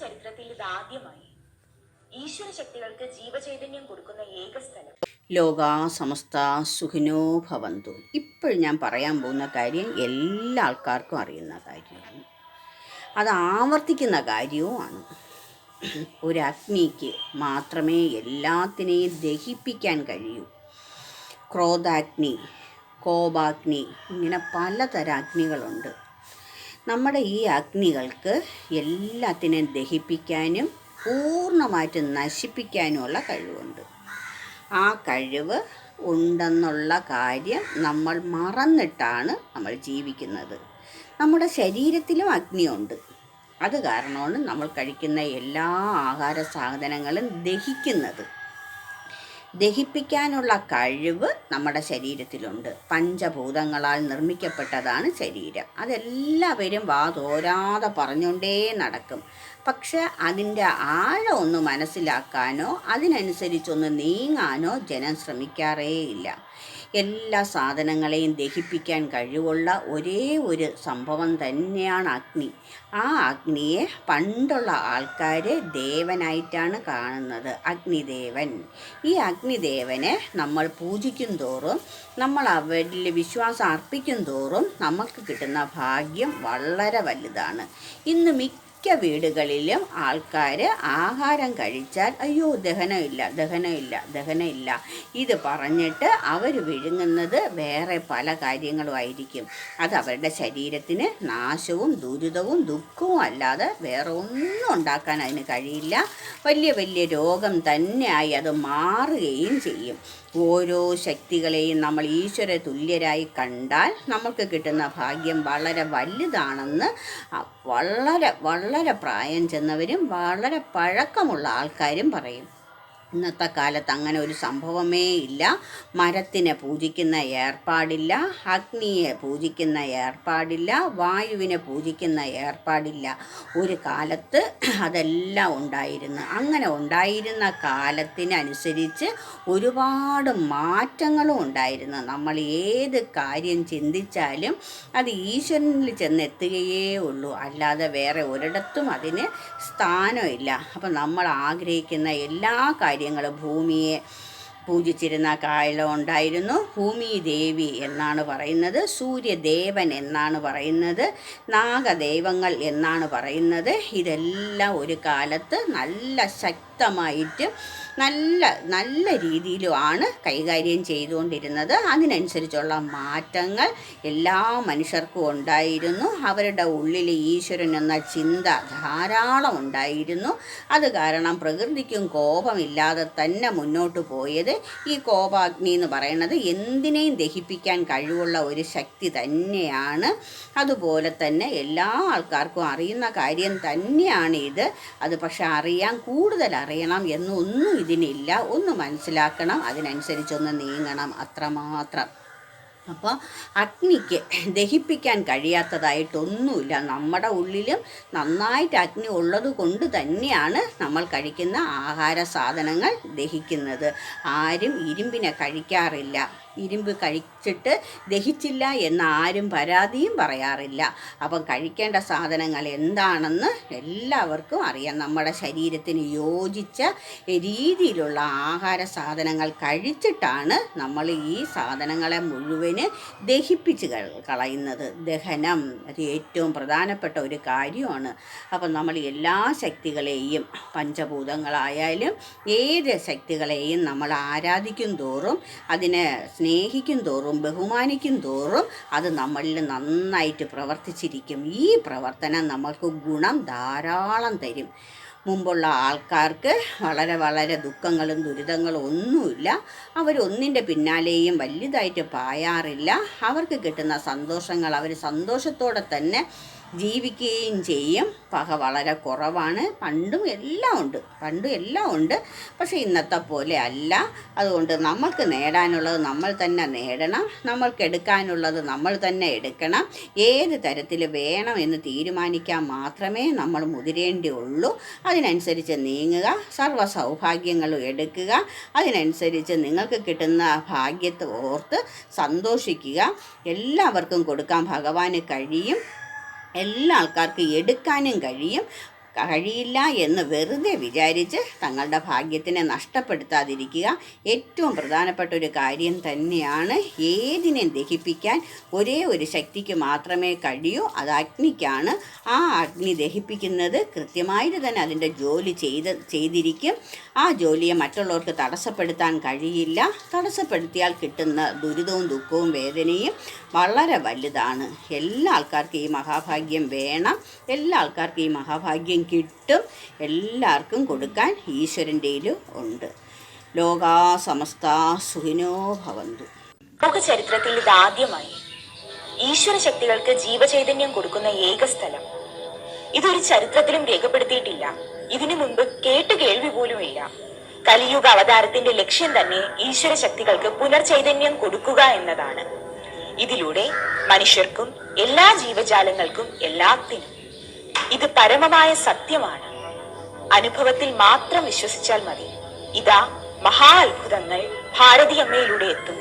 ചരിത്രത്തിൽ ജീവചൈതന്യം കൊടുക്കുന്ന ലോകാ സമസ്ത സുഖിനോ ഭവന്തു. ഇപ്പോൾ ഞാൻ പറയാൻ പോകുന്ന കാര്യം എല്ലാ ആൾക്കാർക്കും അറിയുന്ന കാര്യമാണ്. അത് ആവർത്തിക്കുന്ന കാര്യവുമാണ് ഒരു അഗ്നിക്ക് മാത്രമേ എല്ലാത്തിനെയും ദഹിപ്പിക്കാൻ കഴിയൂ. ക്രോധാഗ്നി കോപാഗ്നി ഇങ്ങനെ പലതരം അഗ്നികളുണ്ട്. നമ്മുടെ ഈ അഗ്നികൾക്ക് എല്ലാത്തിനെയും ദഹിപ്പിക്കാനും പൂർണമായിട്ട് നശിപ്പിക്കാനുമുള്ള കഴിവുണ്ട്. ആ കഴിവ് ഉണ്ടെന്നുള്ള കാര്യം നമ്മൾ മറന്നിട്ടാണ് നമ്മൾ ജീവിക്കുന്നത്. നമ്മുടെ ശരീരത്തിലും അഗ്നിയുണ്ട്. അത് കാരണമാണ് നമ്മൾ കഴിക്കുന്ന എല്ലാ ആഹാര സാധനങ്ങളും ദഹിക്കുന്നത്. ദഹിപ്പിക്കാനുള്ള കഴിവ് നമ്മുടെ ശരീരത്തിലുണ്ട്. പഞ്ചഭൂതങ്ങളാൽ നിർമ്മിക്കപ്പെട്ടതാണ് ശരീരം. അതെല്ലാവരും വാതോരാതെ പറഞ്ഞുകൊണ്ടേ നടക്കും. പക്ഷെ അതിന്റെ ആഴം ഒന്ന് മനസ്സിലാക്കാനോ അതിനനുസരിച്ചൊന്ന് നീങ്ങാനോ ജനം ശ്രമിക്കാറേയില്ല. എല്ലാ സാധനങ്ങളെയും ദഹിപ്പിക്കാൻ കഴിവുള്ള ഒരേ ഒരു സംഭവം തന്നെയാണ് അഗ്നി. ആ അഗ്നിയെ പണ്ടുള്ള ആൾക്കാർ ദേവനായിട്ടാണ് കാണുന്നത്. അഗ്നിദേവൻ. ഈ അഗ്നിദേവനെ നമ്മൾ പൂജിക്കും തോറും നമ്മൾ അവരിൽ വിശ്വാസം അർപ്പിക്കും തോറും നമുക്ക് കിട്ടുന്ന ഭാഗ്യം വളരെ വലുതാണ്. ഇന്ന് മിക്ക മിക്ക വീടുകളിലും ആൾക്കാർ ആഹാരം കഴിച്ചാൽ അയ്യോ ദഹനമില്ല ദഹനമില്ല ദഹനമില്ല. ഇത് പറഞ്ഞിട്ട് അവർ വിഴുങ്ങുന്നത് വേറെ പല കാര്യങ്ങളുമായിരിക്കും. അത് അവരുടെ ശരീരത്തിന് നാശവും ദുരിതവും ദുഃഖവും അല്ലാതെ വേറെ ഒന്നും ഉണ്ടാക്കാൻ അതിന് കഴിയില്ല. വലിയ വലിയ രോഗം തന്നെയായി അത് മാറുകയും ചെയ്യും. ഓരോ ശക്തികളെയും നമ്മൾ ഈശ്വര തുല്യരായി കണ്ടാൽ നമുക്ക് കിട്ടുന്ന ഭാഗ്യം വളരെ വലുതാണെന്ന് വളരെ വളരെ വളരെ പ്രായം ചെന്നവരും വളരെ പഴക്കമുള്ള ആൾക്കാരും പറയും. ഇന്നത്തെ കാലത്ത് അങ്ങനെ ഒരു സംഭവമേ ഇല്ല. മരത്തിനെ പൂജിക്കുന്ന ഏർപ്പാടില്ല അഗ്നിയെ പൂജിക്കുന്ന ഏർപ്പാടില്ല വായുവിനെ പൂജിക്കുന്ന ഏർപ്പാടില്ല. ഒരു കാലത്ത് അതെല്ലാം ഉണ്ടായിരുന്നു. അങ്ങനെ ഉണ്ടായിരുന്ന കാലത്തിനനുസരിച്ച് ഒരുപാട് മാറ്റങ്ങളും ഉണ്ടായിരുന്നു. നമ്മൾ ഏത് കാര്യം ചിന്തിച്ചാലും അത് ഈശ്വരനിൽ ചെന്നെത്തുകയേ ഉള്ളൂ. അല്ലാതെ വേറെ ഒരിടത്തും അതിന് സ്ഥാനമില്ല. അപ്പം നമ്മൾ ആഗ്രഹിക്കുന്ന എല്ലാ കാര്യങ്ങളും ഭൂമിയെ പൂജിച്ചിരുന്ന കാലം ഉണ്ടായിരുന്നു. ഭൂമി ദേവി എന്നാണ് പറയുന്നത്. സൂര്യദേവൻ എന്നാണ് പറയുന്നത്. നാഗദൈവങ്ങൾ എന്നാണ് പറയുന്നത്. ഇതെല്ലാം ഒരു കാലത്ത് നല്ല ശക്തമായിട്ട് നല്ല നല്ല രീതിയിലുമാണ് കൈകാര്യം ചെയ്തുകൊണ്ടിരുന്നത്. അതിനനുസരിച്ചുള്ള മാറ്റങ്ങൾ എല്ലാ മനുഷ്യർക്കും ഉണ്ടായിരുന്നു. അവരുടെ ഉള്ളിൽ ഈശ്വരൻ എന്ന ചിന്ത ധാരാളം ഉണ്ടായിരുന്നു. അത് കാരണം പ്രകൃതിക്കും കോപമില്ലാതെ തന്നെ മുന്നോട്ട് പോയത് ഈ കോപാഗ്നി എന്ന് പറയുന്നത് എന്തിനേയും ദഹിപ്പിക്കാൻ കഴിവുള്ള ഒരു ശക്തി തന്നെയാണ്. അതുപോലെ തന്നെ എല്ലാ ആൾക്കാർക്കും അറിയുന്ന കാര്യം തന്നെയാണ് ഇത്. അത് പക്ഷെ അറിയാൻ കൂടുതൽ അറിയണം എന്നൊന്നും ഇതിനില്ല. ഒന്ന് മനസ്സിലാക്കണം അതിനനുസരിച്ചൊന്ന് നീങ്ങണം അത്രമാത്രം. അപ്പോൾ അഗ്നിക്ക് ദഹിപ്പിക്കാൻ കഴിയാത്തതായിട്ടൊന്നുമില്ല. നമ്മുടെ ഉള്ളിലും നന്നായിട്ട് അഗ്നി ഉള്ളത് കൊണ്ട് തന്നെയാണ് നമ്മൾ കഴിക്കുന്ന ആഹാര സാധനങ്ങൾ ദഹിക്കുന്നത്. ആരും ഇരുമ്പിനെ കഴിക്കാറില്ല. ഇരുമ്പ് കഴിച്ചിട്ട് ദഹിച്ചില്ല എന്ന് ആരും പരാതിയും പറയാറില്ല. അപ്പം കഴിക്കേണ്ട സാധനങ്ങൾ എന്താണെന്ന് എല്ലാവർക്കും അറിയാം. നമ്മുടെ ശരീരത്തിന് യോജിച്ച രീതിയിലുള്ള ആഹാര സാധനങ്ങൾ കഴിച്ചിട്ടാണ് നമ്മൾ ഈ സാധനങ്ങളെ മുഴുവൻ ദഹിപ്പിച്ച് കളയുന്നത്. ദഹനം അത് ഏറ്റവും പ്രധാനപ്പെട്ട ഒരു കാര്യമാണ്. അപ്പം നമ്മൾ എല്ലാ ശക്തികളെയും പഞ്ചഭൂതങ്ങളായാലും ഏത് ശക്തികളെയും നമ്മൾ ആരാധിക്കും തോറും അതിനെ സ്നേഹിക്കും തോറും ബഹുമാനിക്കും തോറും അത് നമ്മളിൽ നന്നായിട്ട് പ്രവർത്തിച്ചിരിക്കും. ഈ പ്രവർത്തനം നമ്മൾക്ക് ഗുണം ധാരാളം തരും. മുമ്പുള്ള ആൾക്കാർക്ക് വളരെ വളരെ ദുഃഖങ്ങളും ദുരിതങ്ങളും ഒന്നുമില്ല. അവരൊന്നിന്റെ പിന്നാലെയും വലുതായിട്ട് പായാറില്ല. അവർക്ക് കിട്ടുന്ന സന്തോഷങ്ങൾ അവർ സന്തോഷത്തോടെ തന്നെ ജീവിക്കുകയും ചെയ്യും. പക വളരെ കുറവാണ്. പണ്ടും എല്ലാം ഉണ്ട്. പണ്ടും എല്ലാം ഉണ്ട്. പക്ഷേ ഇന്നത്തെ പോലെ അല്ല. അതുകൊണ്ട് നമുക്ക് നേടാനുള്ളത് നമ്മൾ തന്നെ നേടണം. നമ്മൾക്ക് എടുക്കാനുള്ളത് നമ്മൾ തന്നെ എടുക്കണം. ഏത് തരത്തിൽ വേണം എന്ന് തീരുമാനിക്കാൻ മാത്രമേ നമ്മൾ മുതിരേണ്ടി ഉള്ളൂ. അതിനനുസരിച്ച് നീങ്ങുക സർവ സൗഭാഗ്യങ്ങളും എടുക്കുക. അതിനനുസരിച്ച് നിങ്ങൾക്ക് കിട്ടുന്ന ഭാഗ്യത്തെ ഓർത്ത് സന്തോഷിക്കുക. എല്ലാവർക്കും കൊടുക്കാൻ ഭഗവാന് കഴിയും. എല്ലാ ആൾക്കാർക്കും എടുക്കാനും കഴിയും. കഴിയില്ല എന്ന് വെറുതെ വിചാരിച്ച് തങ്ങളുടെ ഭാഗ്യത്തിനെ നഷ്ടപ്പെടുത്താതിരിക്കുക ഏറ്റവും പ്രധാനപ്പെട്ട ഒരു കാര്യം തന്നെയാണ് ഏതിനെ ദഹിപ്പിക്കാൻ ഒരേ ഒരു ശക്തിക്ക് മാത്രമേ കഴിയൂ. അത് അഗ്നിക്കാണ്. ആ അഗ്നി ദഹിപ്പിക്കുന്നത് കൃത്യമായിട്ട് തന്നെ അതിന്റെ ജോലി ചെയ്ത് ചെയ്തിരിക്കും. ആ ജോലിയെ മറ്റുള്ളവർക്ക് തടസ്സപ്പെടുത്താൻ കഴിയില്ല. തടസ്സപ്പെടുത്തിയാൽ കിട്ടുന്ന ദുരിതവും ദുഃഖവും വേദനയും വളരെ വലുതാണ്. എല്ലാ ആൾക്കാർക്കും ഈ മഹാഭാഗ്യം വേണം. എല്ലാ ആൾക്കാർക്കും ഈ മഹാഭാഗ്യം കിട്ടും. എല്ലാവർക്കും കൊടുക്കാൻ ഈശ്വരന്റെയിലും ഉണ്ട്. ലോകാ സമസ്ത സുഖിനോ ഭവന്തു. ലോക ചരിത്രത്തിൽ ഇതാദ്യമായി ഈശ്വര ശക്തികൾക്ക് ജീവചൈതന്യം കൊടുക്കുന്ന ഏക സ്ഥലം ഇതൊരു ചരിത്രത്തിലും രേഖപ്പെടുത്തിയിട്ടില്ല. ഇതിനു മുൻപ് കേട്ട് കേൾവി ഇല്ല കലിയുഗ അവതാരത്തിന്റെ ലക്ഷ്യം തന്നെ ഈശ്വര ശക്തികൾക്ക് പുനർചൈതന്യം കൊടുക്കുക എന്നതാണ്. ഇതിലൂടെ മനുഷ്യർക്കും എല്ലാ ജീവജാലങ്ങൾക്കും എല്ലാത്തിനും ഇത് പരമമായ സത്യമാണ്. അനുഭവത്തിൽ മാത്രം വിശ്വസിച്ചാൽ മതി. ഇതാ മഹാ അത്ഭുതങ്ങൾ ഭാരതീയമ്മയിലൂടെ എത്തുന്നു.